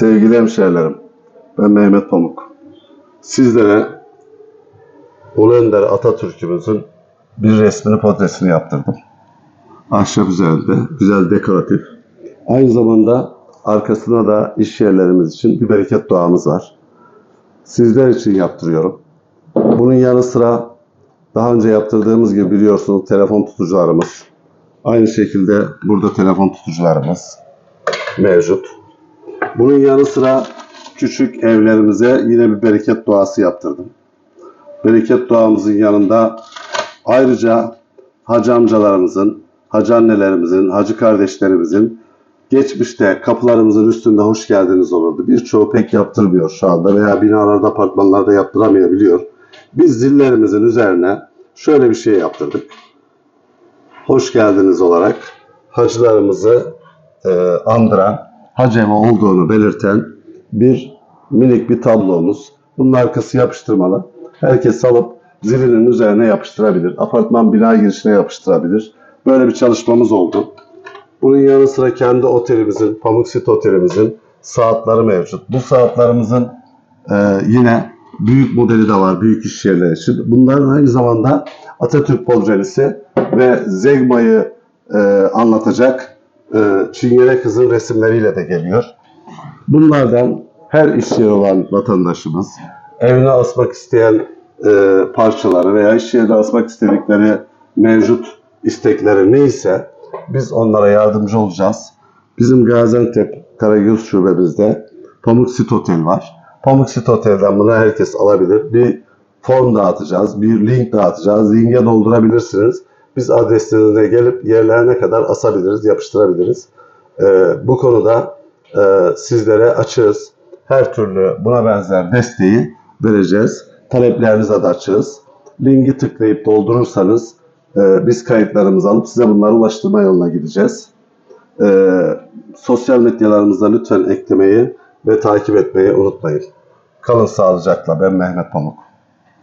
Sevgili hemşehrilerim, ben Mehmet Pamuk. Sizlere Ulu Önder Atatürk'ümüzün bir resmini, portresini yaptırdım. Ahşap üzerinde, güzel dekoratif. Aynı zamanda arkasına da iş yerlerimiz için bir bereket duamız var. Sizler için yaptırıyorum. Bunun yanı sıra daha önce yaptırdığımız gibi biliyorsunuz telefon tutucularımız. Aynı şekilde burada telefon tutucularımız mevcut. Bunun yanı sıra küçük evlerimize yine bir bereket duası yaptırdım. Bereket duamızın yanında ayrıca hacı amcalarımızın, hacı annelerimizin, hacı kardeşlerimizin geçmişte kapılarımızın üstünde hoş geldiniz olurdu. Birçoğu pek yaptırmıyor şu anda veya binalarda, apartmanlarda yaptıramayabiliyor. Biz zillerimizin üzerine şöyle bir şey yaptırdık. Hoş geldiniz olarak hacılarımızı e, andıran, hac evi olduğunu belirten bir minik bir tablomuz. Bunun arkası yapıştırmalı. Herkes alıp zilinin üzerine yapıştırabilir. Apartman bina girişine yapıştırabilir. Böyle bir çalışmamız oldu. Bunun yanı sıra kendi otelimizin, Pamuk City otelimizin saatleri mevcut. Bu saatlerimizin e, yine büyük modeli de var büyük iş yerleri için. Bunların aynı zamanda Atatürk portresi ve Zegma'yı e, anlatacak Çingene kızın resimleriyle de geliyor. Bunlardan her iş yeri olan vatandaşımız evine asmak isteyen e, parçaları veya iş yerine asmak istedikleri mevcut istekleri neyse biz onlara yardımcı olacağız. Bizim Gaziantep Karagöz şubemizde Pamuk City Otel var. Pamuk City Otel'den bunu herkes alabilir. Bir form dağıtacağız, bir link dağıtacağız. Linke doldurabilirsiniz. Biz adreslerine gelip yerlerine kadar asabiliriz, yapıştırabiliriz. Ee, bu konuda e, sizlere açığız. Her türlü buna benzer desteği vereceğiz. Taleplerinize de açığız. Linki tıklayıp doldurursanız e, biz kayıtlarımızı alıp size bunları ulaştırma yoluna gideceğiz. E, sosyal medyalarımıza lütfen eklemeyi ve takip etmeyi unutmayın. Kalın sağlıcakla. Ben Mehmet Pamuk.